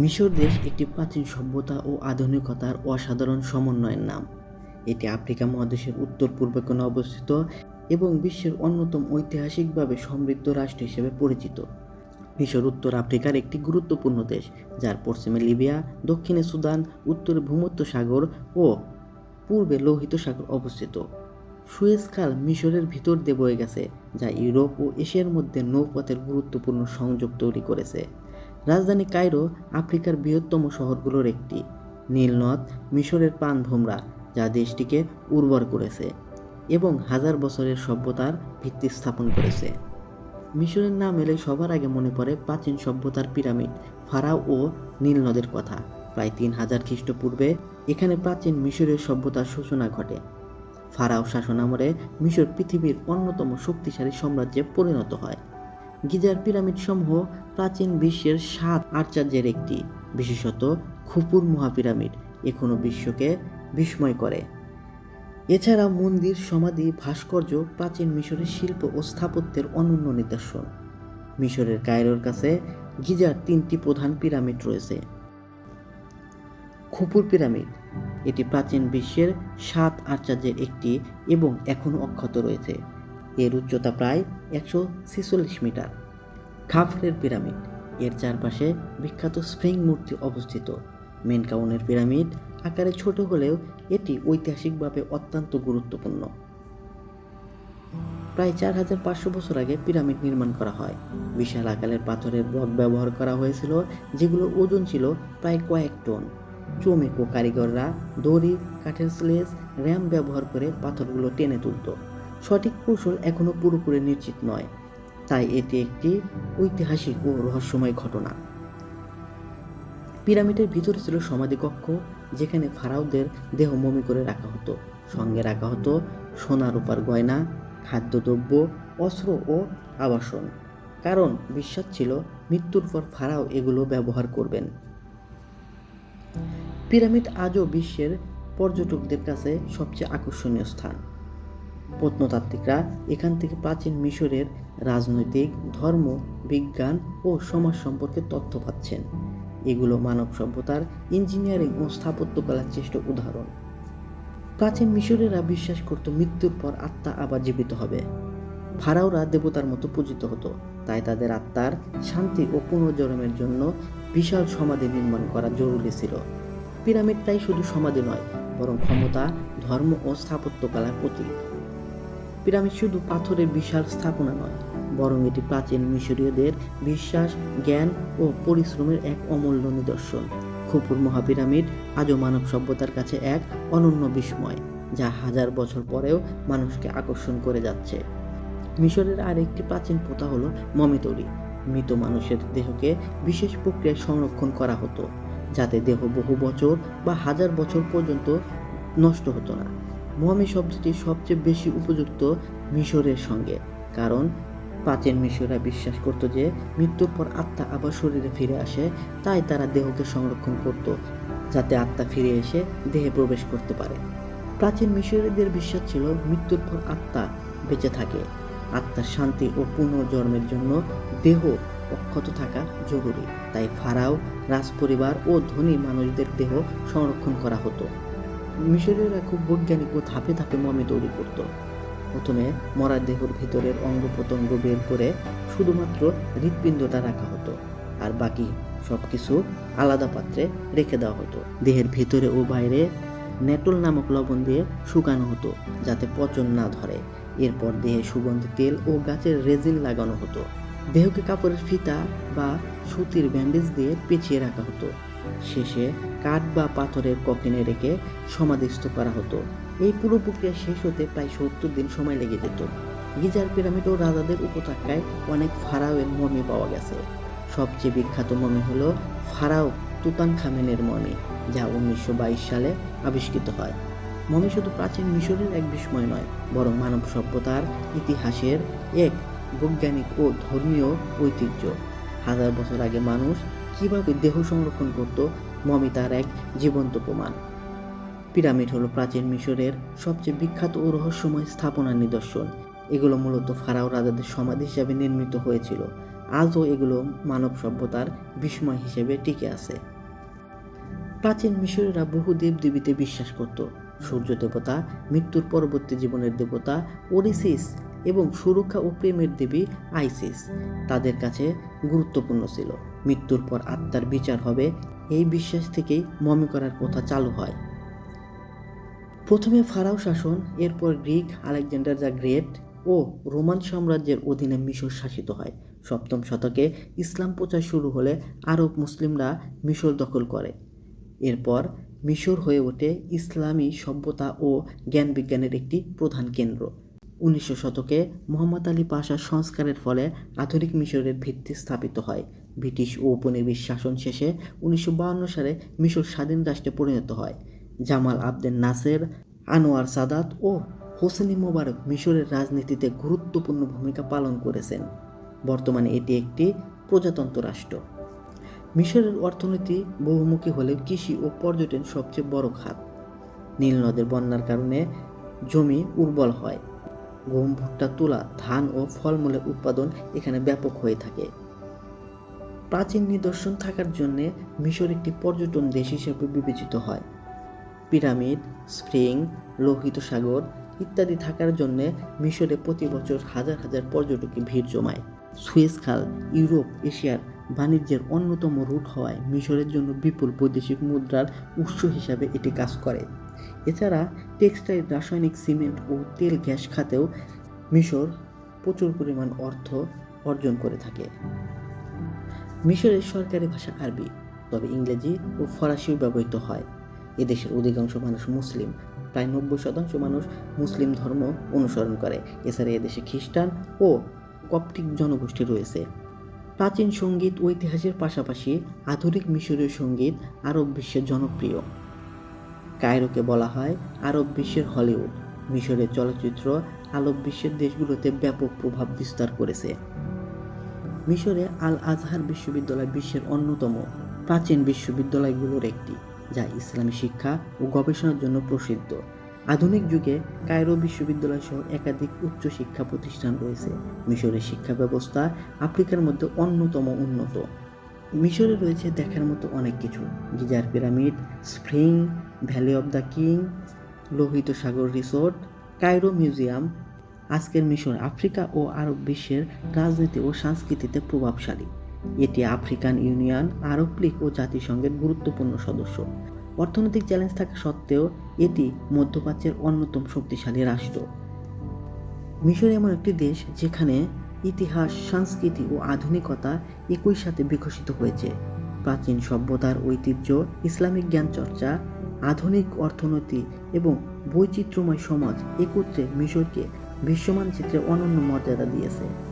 মিশর দেশ একটি প্রাচীন সভ্যতা ও আধুনিকতার অসাধারণ সমন্বয়ের নাম। এটি আফ্রিকা মহাদেশের উত্তর পূর্বে কোণে অবস্থিত এবং বিশ্বের অন্যতম ঐতিহাসিকভাবে সমৃদ্ধ রাষ্ট্র হিসেবে পরিচিত। মিশর উত্তর আফ্রিকার একটি গুরুত্বপূর্ণ দেশ, যার পশ্চিমে লিবিয়া, দক্ষিণে সুদান, উত্তরে ভূমধ্য সাগর ও পূর্বে লোহিত সাগর অবস্থিত। সুয়েজ খাল মিশরের ভিতর দিয়ে বয়ে গেছে, যা ইউরোপ ও এশিয়ার মধ্যে নৌপথের গুরুত্বপূর্ণ সংযোগ তৈরি করেছে। রাজধানী কায়রো, আফ্রিকার বৃহত্তম শহরগুলোর একটি। নীলনদ মিশরের প্রাণভোমরা যা দেশটিকে উর্বর করেছে এবং হাজার বছরের সভ্যতার ভিত্তি স্থাপন করেছে। মিশরের নাম এলে সবার আগে মনে পড়ে প্রাচীন সভ্যতার পিরামিড, ফারাও ও নীল নদের কথা। প্রায় তিন হাজার খ্রিস্টপূর্বে এখানে প্রাচীন মিশরের সভ্যতার সূচনা ঘটে। ফারাও শাসন শাসনামলে মিশর পৃথিবীর অন্যতম শক্তিশালী সাম্রাজ্যে পরিণত হয়। গিজার পিরামিড সমূহ প্রাচীন বিশ্বের সাত আশ্চর্যের একটি, বিশেষত খুপুর মহাপিরামিড, এখনও বিশ্বকে বিস্ময় করে। এছাড়া মন্দির, সমাধি, ভাস্কর্য, প্রাচীন মিশরের শিল্প ও স্থাপত্যের অনন্য নিদর্শন। মিশরের কায়রোর কাছে গিজার তিনটি প্রধান পিরামিড রয়েছে। খুপুর পিরামিড, এটি প্রাচীন বিশ্বের সাত আশ্চর্যের একটি এবং এখনও অক্ষত রয়েছে। এর উচ্চতা প্রায় একশো ছেচল্লিশ মিটার। খাফরের পিরামিড। এর চারপাশে বিখ্যাত স্প্রিং মূর্তি অবস্থিত। মেনকাউনের পিরামিড আকারে ছোট হলেও এটি ঐতিহাসিকভাবে অত্যন্ত গুরুত্বপূর্ণ। প্রায় চার হাজার পাঁচশো বছর আগে পিরামিড নির্মাণ করা হয়। বিশাল আকারের পাথরের ব্লক ব্যবহার করা হয়েছিল, যেগুলোর ওজন ছিল প্রায় কয়েক টন। চমেকো কারিগররা দড়ি, কাঠের স্লেজ, র্যাম ব্যবহার করে পাথরগুলো টেনে তুলত। সঠিক কৌশল এখনও পুরোপুরি নিশ্চিত নয়। তাই এটি একটি ঐতিহাসিক ও রহস্যময় ঘটনা। পিরামিডের ভিতরে ছিল সমাধিকক্ষ, যেখানে ফারাওদের দেহ মমি করে রাখা হতো। সঙ্গে রাখা হতো সোনা রূপার গয়না, খাদ্যদ্রব্য, অস্ত্র ও আবাসন। কারণ বিশ্বাস ছিল মৃত্যুর পর ফারাও এগুলো ব্যবহার করবেন। পিরামিড আজও বিশ্বের পর্যটকদের কাছে সবচেয়ে আকর্ষণীয় স্থান। প্রত্নতাত্ত্বিকরা এখান থেকে প্রাচীন মিশরের রাজনৈতিক, ধর্ম, বিজ্ঞান ও সমাজ সম্পর্কে তথ্য পাচ্ছেন। এগুলো মানব সভ্যতার ইঞ্জিনিয়ারিং ও স্থাপত্যকলার শ্রেষ্ঠ উদাহরণ। প্রাচীন মিশরেরা বিশ্বাস করত মৃত্যুর পর আত্মা আবার জীবিত হবে। ফারাওরা দেবতার মতো পূজিত হতো, তাই তাদের আত্মার শান্তি ও পুনর্জন্মের জন্য বিশাল সমাধি নির্মাণ করা জরুরি ছিল। পিরামিড তাই শুধু সমাধি নয়, বরং ক্ষমতা, ধর্ম ও স্থাপত্যকলার প্রতীক। পিরামিড শুধু পাথরের বিশাল স্থাপনা নয়, বরং এটি প্রাচীন মিশরীয়দের বিশ্বাস, জ্ঞান ও পরিশ্রমের এক অমূল্য নিদর্শন। খুপুর মহাপিরামিড আজও মানব সভ্যতার কাছে এক অনন্য বিস্ময়, যা হাজার বছর পরেও মানুষকে আকর্ষণ করে যাচ্ছে। মিশরের আরেকটি প্রাচীন প্রথা হলো মমি তৈরি মৃত মানুষের দেহকে বিশেষ প্রক্রিয়ায় সংরক্ষণ করা হতো, যাতে দেহ বহু বছর বা হাজার বছর পর্যন্ত নষ্ট হতো না। মমি শব্দটি সবচেয়ে বেশি উপযুক্ত মিশরের সঙ্গে। কারণ প্রাচীন মিশররা বিশ্বাস করত যে, মৃত্যুর পর আত্মা আবার শরীরে ফিরে আসে, তাই তারা দেহকে সংরক্ষণ করত, যাতে আত্মা ফিরে এসে দেহে প্রবেশ করতে পারে। প্রাচীন মিশরীয়দের বিশ্বাস ছিল মৃত্যুর পর আত্মা বেঁচে থাকে। আত্মার শান্তি ও পুনর্জন্মের জন্য দেহ অক্ষত থাকা জরুরি। তাই ফারাও, রাজপরিবার ও ধনী মানুষদের দেহ সংরক্ষণ করা হতো। মিশরীয়রা খুব বৈজ্ঞানিক ও ধাপে ধাপে মমি তৈরি করত। প্রথমে মরা দেহর ভিতরের অঙ্গ প্রত্যঙ্গ বের করে শুধুমাত্র হৃৎপিণ্ডটা রাখা হতো, আর বাকি সব কিছু আলাদা পাত্রে রেখে দেওয়া হতো। দেহের ভিতরে ও বাইরে নেটল নামক লবণ দিয়ে শুকানো হতো, যাতে পচন না ধরে। এরপর দেহে সুগন্ধি, তেল ও গাছের রেজিন লাগানো হতো। দেহকে কাপড়ের ফিতা বা সুতির ব্যান্ডেজ দিয়ে পেঁচিয়ে রাখা হতো। শেষে কাঠ বা পাথরের কফিনে রেখে সমাধিস্থ করা হতো। এই পুরো প্রক্রিয়া শেষ হতে প্রায় সত্তর দিন সময় লেগে যেত। গিজার পিরামিড ও রাজাদের উপত্যকায় অনেক ফারাওয়ের মমি পাওয়া গেছে। সবচেয়ে বিখ্যাত মমি হলো ফারাও তুতান খামেনের মমি, যা উনিশশো বাইশ সালে আবিষ্কৃত হয়। মমি শুধু প্রাচীন মিশরের এক বিস্ময় নয়, বরং মানব সভ্যতার ইতিহাসের এক বৈজ্ঞানিক ও ধর্মীয় ঐতিহ্য। হাজার বছর আগে মানুষ কীভাবে দেহ সংরক্ষণ করত, মমি তার এক জীবন্ত প্রমাণ। পিরামিড হলো প্রাচীন মিশরের সবচেয়ে বিখ্যাত ও রহস্যময় স্থাপনার নিদর্শন। এগুলো মূলত ফারাও রাজাদের সমাধি হিসাবে নির্মিত হয়েছিল। আজও এগুলো মানব সভ্যতার বিস্ময় হিসেবে টিকে আছে। প্রাচীন মিশরীরা বহু দেবদেবীতে বিশ্বাস করত। সূর্য দেবতা, মৃত্যুর পরবর্তী জীবনের দেবতা ওরিসিস এবং সুরক্ষা ও প্রেমের দেবী আইসিস। তাদের কাছে গুরুত্বপূর্ণ ছিল। মৃত্যুর পর আত্মার বিচার হবে, এই বিশ্বাস থেকেই মমি করার প্রথা চালু হয়। প্রথমে ফারাও শাসন, এরপর গ্রিক, আলেকজান্ডার দ্য গ্রেট ও রোমান সাম্রাজ্যের অধীনে মিশর শাসিত হয়। সপ্তম শতকে ইসলাম প্রচার শুরু হলে আরব মুসলিমরা মিশর দখল করে। এরপর মিশর হয়ে ওঠে ইসলামী সভ্যতা ও জ্ঞান বিজ্ঞানের একটি প্রধান কেন্দ্র। উনিশশো শতকে মোহাম্মদ আলী পাশার সংস্কারের ফলে আধুনিক মিশরের ভিত্তি স্থাপিত হয়। ব্রিটিশ ও উপনিবেশ শাসন শেষে উনিশশো সালে মিশর স্বাধীন রাষ্ট্রে পরিণত হয়। Jamal Abdel Nasser, Anwar Sadat ও হোসেনি মোবারক মিশরের রাজনীতিতে গুরুত্বপূর্ণ ভূমিকা পালন করেছেন। বর্তমানে এটি একটি প্রজাতন্ত্র রাষ্ট্র। মিশরের অর্থনীতি বহুমুখী হলেও কৃষি ও পর্যটন সবচেয়ে বড় খাত। নীল নদের বন্যার কারণে জমি উর্বর হয়। গম, ভুট্টা, তুলা, ধান ও ফলমূলের উৎপাদন এখানে ব্যাপক হয়ে থাকে। প্রাচীন নিদর্শন থাকার জন্য মিশর একটি পর্যটন দেশ হিসেবে বিবেচিত হয়। পিরামিড, স্প্রিং, লোহিত সাগর ইত্যাদি থাকার জন্য মিশরে প্রতি বছর হাজার হাজার পর্যটকে ভিড় জমায়। সুয়েজ খাল, ইউরোপ, এশিয়ার বাণিজ্যের অন্যতম রুট হওয়ায় মিশরের জন্য বিপুল বৈদেশিক মুদ্রার উৎস হিসাবে এটি কাজ করে। এছাড়া টেক্সটাইল রাসায়নিক সিমেন্ট ও তেল গ্যাস খাতেও মিশর প্রচুর পরিমাণ অর্থ অর্জন করে থাকে। মিশরের সরকারি ভাষা আরবি, তবে ইংরেজি ও ফরাসিও ব্যবহৃত হয়। এদেশের অধিকাংশ মানুষ মুসলিম। প্রায় নব্বই শতাংশ মানুষ মুসলিম ধর্ম অনুসরণ করে। এছাড়া এদেশে খ্রিস্টান ও কপটিক জনগোষ্ঠী রয়েছে। প্রাচীন সংগীত ঐতিহাসের পাশাপাশি আধুনিক মিশরীয় সংগীত আরব বিশ্বের জনপ্রিয়। কায়রোকে বলা হয় আরব বিশ্বের হলিউড। মিশরের চলচ্চিত্র আরব বিশ্বের দেশগুলোতে ব্যাপক প্রভাব বিস্তার করেছে। মিশরে আল আজহার বিশ্ববিদ্যালয় বিশ্বের অন্যতম প্রাচীন বিশ্ববিদ্যালয়গুলোর একটি, যা ইসলামী শিক্ষা ও গবেষণার জন্য প্রসিদ্ধ। আধুনিক যুগে কায়রো বিশ্ববিদ্যালয় সহ একাধিক উচ্চ শিক্ষা প্রতিষ্ঠান রয়েছে। মিশরের শিক্ষা ব্যবস্থা আফ্রিকার মধ্যে অন্যতম উন্নত। মিশরে রয়েছে দেখার মতো অনেক কিছু, geyser pyramid, spring valley of the king, লোহিত সাগর রিসোর্ট, কায়রো মিউজিয়াম, আজকের মিশর আফ্রিকা ও আরব বিশ্বের রাজনীতি ও সংস্কৃতিতে প্রভাবশালী। এটি আফ্রিকান ইউনিয়ন, আরব লীগ ও জাতিসংঘের গুরুত্বপূর্ণ সদস্য। অর্থনৈতিক চ্যালেঞ্জ থাকা সত্ত্বেও এটি মধ্যপ্রাচ্যের অন্যতম শক্তিশালী রাষ্ট্র। মিশর এমন একটি দেশ যেখানে ইতিহাস, সংস্কৃতি ও আধুনিকতা একই সাথে বিকশিত হয়েছে। প্রাচীন সভ্যতার ঐতিহ্য, ইসলামিক জ্ঞান চর্চা আধুনিক অর্থনীতি এবং বৈচিত্র্যময় সমাজ একত্রে মিশরকে বিশ্বমান বিশ্বমানচিত্রে অনন্য মর্যাদা দিয়েছে।